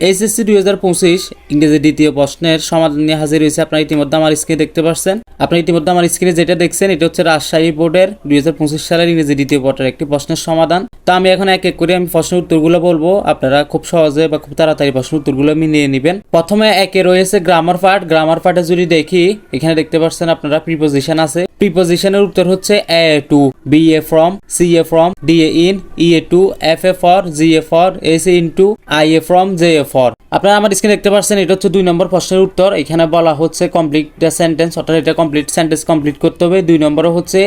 HSC দুই হাজার পঁচিশ ইংরেজি দ্বিতীয় প্রশ্নের সমাধান নিয়ে হাজির হয়েছে আপনারা ইতিমধ্যে আমার স্ক্রিনে দেখতে পাচ্ছেন আপনারা ইতিমধ্যে আমার স্ক্রিনে যেটা দেখছেন, এটা হচ্ছে রাজশাহী বোর্ডের দুই হাজার পঁচিশ সালের ইংরেজি দ্বিতীয় পত্রের একটি প্রশ্নের সমাধান। তা আমি এখন এক এক করে আমি প্রশ্নের উত্তরগুলো বলব। আপনারা খুব সহজে বা খুব তাড়াতাড়ি প্রশ্নের উত্তরগুলো মিলিয়ে নেবেন। প্রথমে একে রয়েছে গ্রামার পার্ট গ্রামার পার্টে যদি দেখি, এখানে দেখতে পাচ্ছেন আপনারা প্রিপোজিশন আছে। প্রিপোজিশনের উত্তর হচ্ছে A to B A from C A from D A in E A to F A for G A for S A into I A from J A for আপনারা আমার স্ক্রিনে দেখতে পাচ্ছেন, এটা হচ্ছে দুই নম্বর প্রশ্নের উত্তর। এখানে বলা হচ্ছে কমপ্লিট দ্য সেন্টেন্স অর্থাৎ এটা কমপ্লিট সেন্টেন্স কমপ্লিট করতে হবে। দুই নম্বরে হচ্ছে,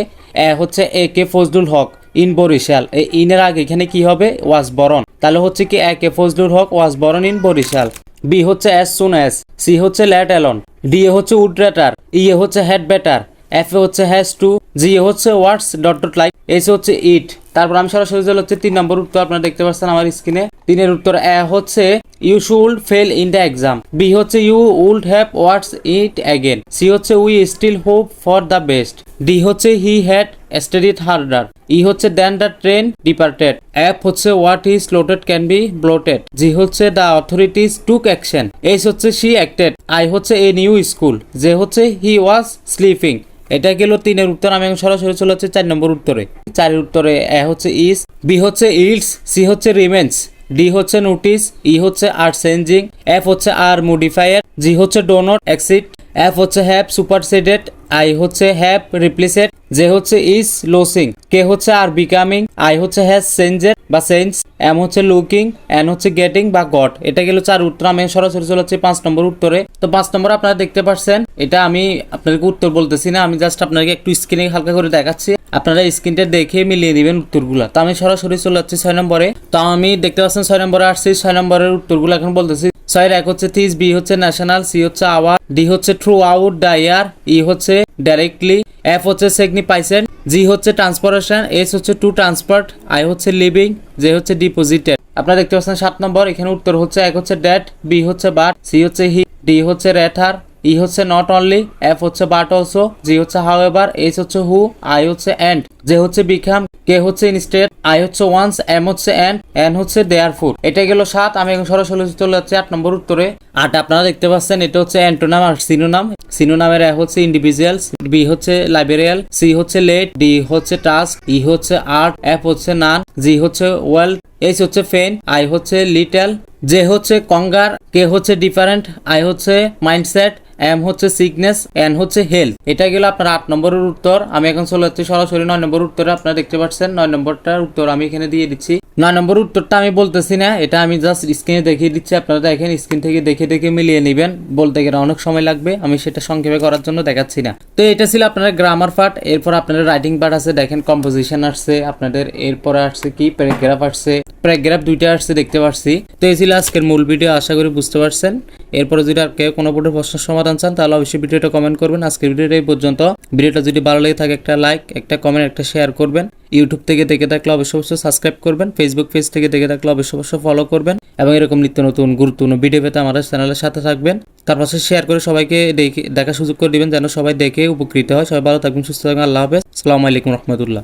এ হচ্ছে A K Fazlul Huq, in Barisal. এই ইনের আগে এখানে কি হবে? ওয়াজ বরণ। তাহলে হচ্ছে কি এ কে Fazlul Huq, was born, in Barisal. B হচ্ছে এস সুন এস, সি হচ্ছে ল্যাট অ্যালন। ডি এ হচ্ছে উড রেটার, ই এ হচ্ছে হেড বেটার এফ এ হচ্ছে হ্যাজ টু, জি এ হচ্ছে words dot dot like, S হচ্ছে ইট। তারপর আমি সরাসরি হচ্ছে তিন নম্বর উত্তর আপনারা দেখতে পাচ্ছেন আমার স্ক্রিনে। তিনের উত্তর এ হচ্ছে you should fail in the exam B হচ্ছে you would have words it again C হচ্ছে we still hope for the best D হচ্ছে he had studied harder E হচ্ছে then the train departed F হচ্ছে what is looted can be bloated G হচ্ছে the authorities took action S হচ্ছে she acted I হচ্ছে a new school যে হচ্ছে হি was sleeping এটা গেল তিনের উত্তর, আমি সরাসরি চলে হচ্ছে চার নম্বর উত্তরে। চারের উত্তরে এ হচ্ছে ইস বি হচ্ছে ইলস সি হচ্ছে রিমেন্স ডি হচ্ছে নোটিস ই হচ্ছে আর চেঞ্জিং এফ হচ্ছে আর মডিফায়ার জি হচ্ছে ডোনট এক্সিট এফ হচ্ছে হ্যাপ সুপারসিডেড আই হচ্ছে হ্যাপ রিপ্লেসেড যে হচ্ছে ইজ লোসিং কে হচ্ছে আর বিকামিং আই হচ্ছে হ্যাজ চেঞ্জেড বা চেঞ্জ এম হচ্ছে লুকিং এন হচ্ছে গেটিং বা গট এটা গেল চার উত্তর, আমি সরাসরি চলে হচ্ছে পাঁচ নম্বর উত্তরে। তো পাঁচ নম্বর আপনারা দেখতে পাচ্ছেন এটা আমি আপনাদেরকে উত্তর বলতেছি না, আমি জাস্ট আপনাকে একটু স্ক্রিনে হালকা করে দেখাচ্ছি। আপনারা স্ক্রিনটা দেখে মিলিয়ে দিবেন উত্তরগুলো। তো আমি সরাসরি চলে যাচ্ছি ছয় নম্বরে। তো আমি দেখতে পাচ্ছেন ছয় নম্বরে আসছি, ছয় নম্বরের উত্তরগুলো এখন বলতেছি। ছয়ের এক হচ্ছে থিস বি হচ্ছে ন্যাশনাল সি হচ্ছে আওয়ার ডি হচ্ছে থ্রু আউট ইয়ার ই হচ্ছে ডাইরেক্টলি এফ হচ্ছে সেগনি সেগনিফাইসেন্ট জি হচ্ছে ট্রান্সপোর্টেশন এস হচ্ছে টু ট্রান্সপোর্ট আই হচ্ছে লিভিং জে হচ্ছে ডিপোজিটেড আপনারা দেখতে পাচ্ছেন সাত নম্বর, এখানে উত্তর হচ্ছে এক হচ্ছে ড্যাট বি হচ্ছে বাট সি হচ্ছে হি ডি হচ্ছে রেথার ই হচ্ছে নট অনলি এফ হচ্ছে বাট অলসো জি হচ্ছে হাউ এভার এইচ হচ্ছে হু আই হচ্ছে এন্ড যে হচ্ছে বিকাম কে হচ্ছে ইনস্টেড আই হচ্ছে ওয়ান্স এম হচ্ছে এন এন হচ্ছে দেয়ার ফুড এটা গেল সাত, আমি এখন সরাসরি চলে যাচ্ছি আট নম্বর উত্তরে। আট আপনারা দেখতে পাচ্ছেন, এটা হচ্ছে অ্যান্টোনাম আর সিনোনাম সিনোনামের এ হচ্ছে ইন্ডিভিজুয়ালস বি হচ্ছে লাইব্রেরিয়াল সি হচ্ছে লেট ডি হচ্ছে টাস্ক ই হচ্ছে আর্ট এফ হচ্ছে নান জি হচ্ছে ওয়েলথ এইচ হচ্ছে ফেন আই হচ্ছে লিটেল যে হচ্ছে কঙ্গার কে হচ্ছে ডিফারেন্ট আই হচ্ছে মাইন্ডসেট এম হচ্ছে সিকনেস এন হচ্ছে হেলথ এটা গেল আপনার আট নম্বরের উত্তর। আমি এখন চলে যাচ্ছি সরাসরি নয় নম্বর উত্তরে। আপনারা দেখতে পাচ্ছেন নয় নম্বরটার উত্তর আমি এখানে দিয়ে দিচ্ছি। নয় নম্বর উত্তরটা আমি বলতেছি না, এটা আমি জাস্ট স্ক্রিনে দেখিয়ে দিচ্ছি। আপনারা দেখেন স্ক্রিন থেকে দেখে দেখে মিলিয়ে নেবেন। বলতে গেলে অনেক সময় লাগবে। আমি সেটা সংক্ষেপে করার জন্য দেখাচ্ছি না। তো এটা ছিল আপনাদের গ্রামার পার্ট এরপর আপনাদের রাইটিং পার্ট আছে। দেখেন কম্পোজিশন আসছে, আপনাদের এরপরে আসছে কি? প্যারাগ্রাফ আসছে। প্যারাগ্রাফ দুইটা আসছে, দেখতে পাচ্ছি তো এই ছিল আজকের মূল ভিডিও আশা করি বুঝতে পারছেন। এরপরে যদি আর কেউ কোনো বোর্ডের প্রশ্নের সমাধান চান, তাহলে অবশ্যই ভিডিওটা কমেন্ট করবেন। আজকের ভিডিওটা এই পর্যন্ত। ভিডিওটা যদি ভালো লেগে থাকে, একটা লাইক একটা কমেন্ট একটা শেয়ার করবেন। ইউটিউব থেকে দেখে থাকলে অবশ্যই অবশ্যই সাবস্ক্রাইব করবেন। ফেসবুক পেজ থেকে দেখে থাকলে অবশ্যই অবশ্যই ফলো করবেন। এবং এরকম নিত্য নতুন, গুরুত্বপূর্ণ ভিডিও পেতে আমাদের চ্যানেলের সাথে থাকবেন। তার পাশে শেয়ার করে সবাইকে দেখে, দেখার সুযোগ করে দিবেন, যেন সবাই দেখে উপকৃত হয়। সবাই ভালো থাকবেন, সুস্থ থাকবেন। আল্লাহ হাফেজ। আসসালামু আলাইকুম রহমতুল্লাহ।